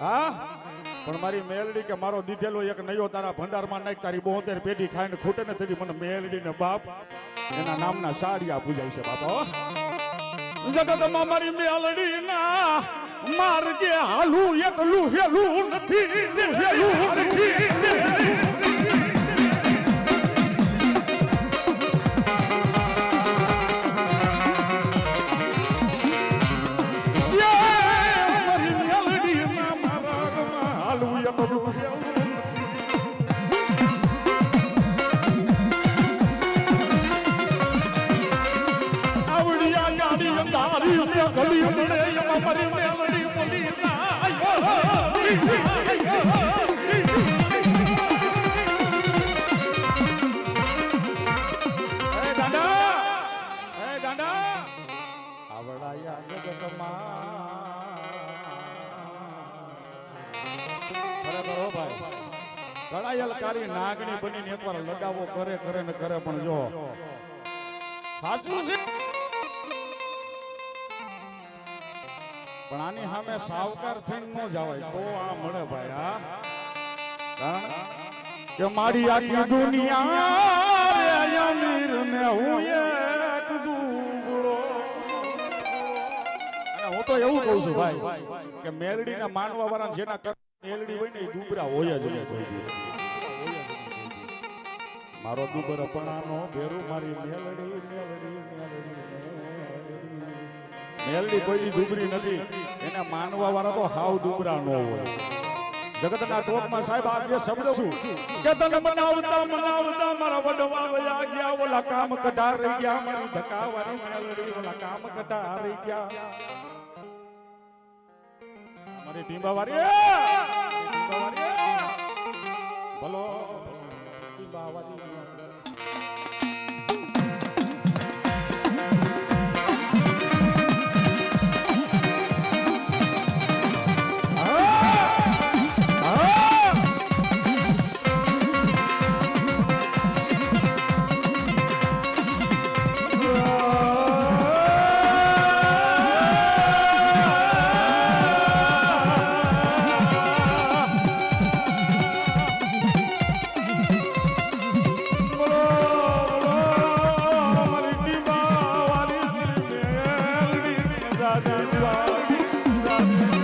હા પણ મારી મેલડી કે મારો દીધેલો એક નયો તારા ભંડારમાં નાખ, તારી બોતેર પેઢી ખાઈને ખૂટે ને તેથી મને મેલડી ને બાપ એના નામના સાડિયા પૂજાય છે બાપા. જગતમાં મારી મેલડી ના માર્ગે હાલું એકલું હેલું નથી હેલું નથી અંધારી મે નાગણી બનીને એકવાર લડાવો કરે કરે ને કરે પણ જો. સાચું છે? પણ આની સામે સાવકાર થઈને ન જવાય તો આ મળે ભાઈ કારણ કે મારી આખી દુનિયા અમીર ને હું હું તો એવું કહું છું ભાઈ, કે મેલડીના માનવા વાળા જેના મેલડી હોય ને એ ડુબરા હોય જ. મારો દુબર પણાનો ભેરું મારી મેલડી મેલડી મેલડી મેલડી. મેલડી કોઈ દુબરી નથી. એને માનવા વાળા તો હાવ દુબરા નો હોય. જગતના ચોકમાં સાહેબ, આ જે શબ્દ છું કે તને મનાવતા મનાવતા મારા વડવા વયા ગયા. ઓલા કામ કઢા રહી ગયા, મારી ધકાવાળી મેલડી. ઓલા કામ કઢા રહી ગયા. મારી ટીંબાવાળી એ! Thank you.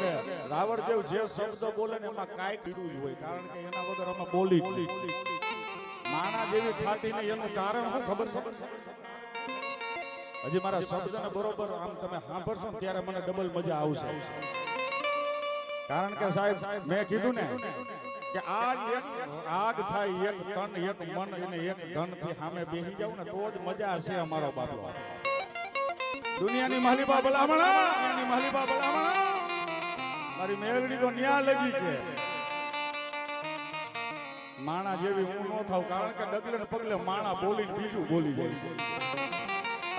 હો. રાવણદેવ જે શબ્દ બોલે ને એમાં કાંઈ કીધું જ હોય, કારણ કે એના વગર અમે બોલી માણા જેવી થાતી ને એનું કારણ શું ખબર છે? હજી મારા શબ્દને બરોબર આમ તમે સાંભળશો ને ત્યારે મને ડબલ મજા આવશે. કારણ કે સાહેબ, મેં કીધું ને કે આગ એક, આગ થાય એક તન, એક મન અને એક ધનથી સામે બેસી જાવ ને તો જ મજા છે અમારો બાપલો. દુનિયાની માલિબા ભલામણા દુનિયાની માલિબા ભલામણા મારી મેળડી તો ન્યા લગી છે. માણા જેવી હું ન થાવ કારણ કે ડગલે ને પગલે માણા બોલીને બીજું બોલી જાય છે.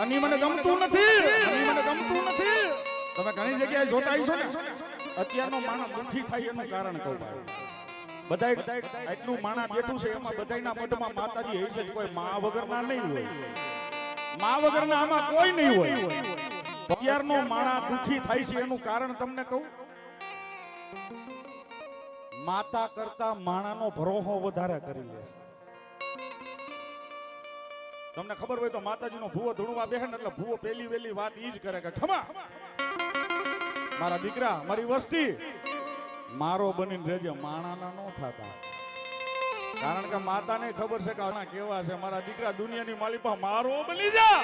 અને મને ગમતું નથી. મને ગમતું નથી. તમે ઘણી જગ્યાએ જોતા હશો ને? અત્યારનો માણસ દુખી થાય એનું કારણ કહું બધાય એટલું માણા બેઠું છે, એમાં બધાયના મઢમાં માતાજી હશે કોઈ મા વગરના નહીં હોય. મા વગરના આમાં કોઈ નહીં હોય. અત્યારનો માણા દુખી થાય છે એનું કારણ તમને કહું? માતા કરતા માણાનો ભરોહો વધારે કરી લે તમને ખબર હોય તો માતાજીનો ભૂવો ધૂણવા બેહે એટલે ભૂવો પેલી વેલી વાત ઈ જ કરે કે, ખમા! મારા દીકરા, મારી વસ્તી. મારો બનીને રહેજે, માણાના નો થતા. કારણ કે માતાને ખબર છે કે આના કેવા છે. મારા દીકરા દુનિયાની માલિપા મારો બની જા!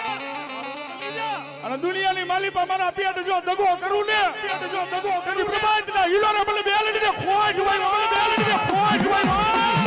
અને દુનિયાની માલિપા મારા પેટ જો દગો કરું ને જો દગો કરું પ્રભાત ના હીલો ને બલે બેલડી ને ખોટ હોય બલે બેલડી ને ખોટ હોય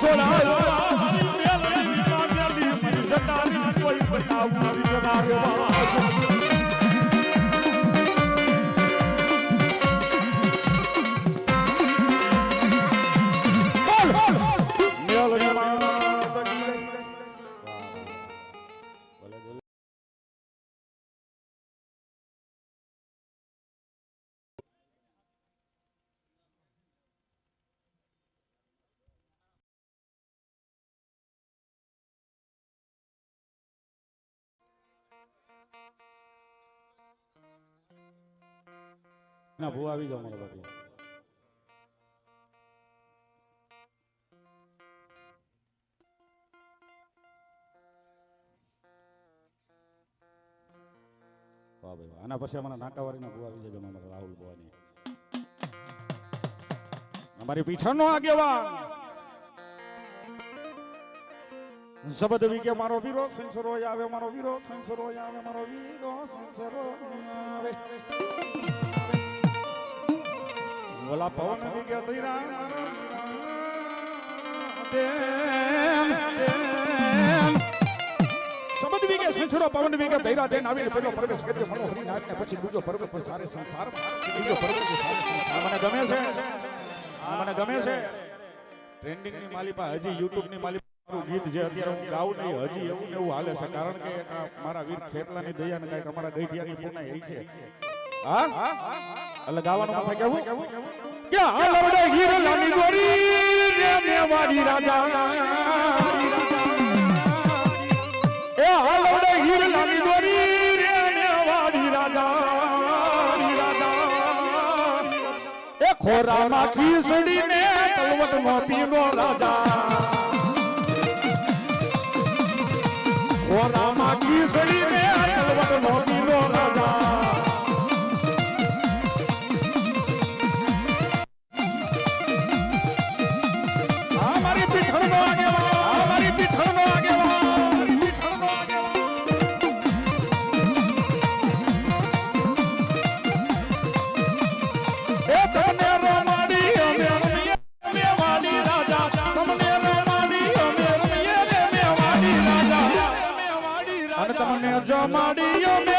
sola. ના ભૂ આવી જાઓ મારા બાપુ વાહ ભાઈ વાહ. આના પછી અમારા નાકાવાળીના ભૂ આવી જજો મારા રાહુલ ભવાની. અમારી પીછળનો આગેવાન. શબ્દ વિકે મારો વીરો, સંસરો આવે, મારો વીરો, સંસરો આવે, મારો વીરો, સંસરો આવે. ઓલા પવન વિકે તૈરા શબ્દ વિકે સંસરો પવન આવીને પેલો પ્રવેશ કર્યો, મનો ને પછી બીજો પર્વત પર સારે સંસાર બીજો પર્વત મને ગમે છે. મને ગમે છે. ની હજી યુટ્યુબની ગીત જે અત્યારે હું ગાઉં નહીં, હજી એવું ને એવું છે, કારણ કે મારા વીર ખેતલાની દયા ને કાંઈક અમારા ગઈઢિયાની પૂર્ણાઈ એ છે. હા? એટલે ગાવાનું કેવું કે હાલ વડે ગીર લાની દોરી રે મેવાડી રાજા. એ હાલ વડે ગીર લાની દોરી રે મેવાડી રાજા. એ ખોરામાં ખીસડી ને તલવટ નો પીનો રાજા. ખોરામાં ખીસડી Radio Mix.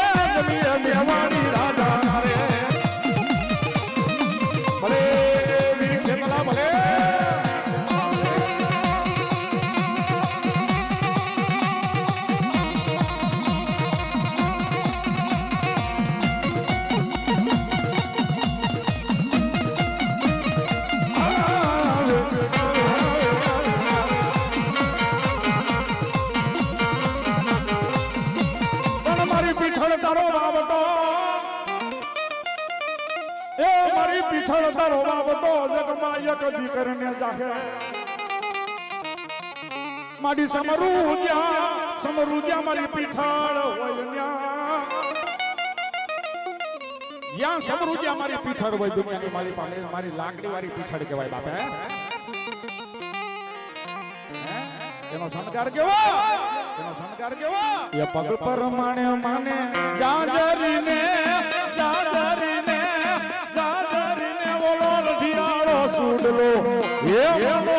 મારી પીઠળ જગમાં એક દીકરને જાહે. મારી સમરૂજ્યા સમરૂજ્યા મારી પીઠાળ હોય ન્યા. જ્યાં સમરૂજ્યા મારી પીઠળ હોય દુનિયાની મારી પાસે, મારી લાકડી વાળી પીઠળ કહેવાય બાપે. એનો શણગાર કેવો? એનો શણગાર કેવો? એ પગ પર માણે માને જાજરીને જાજરીને ઓલો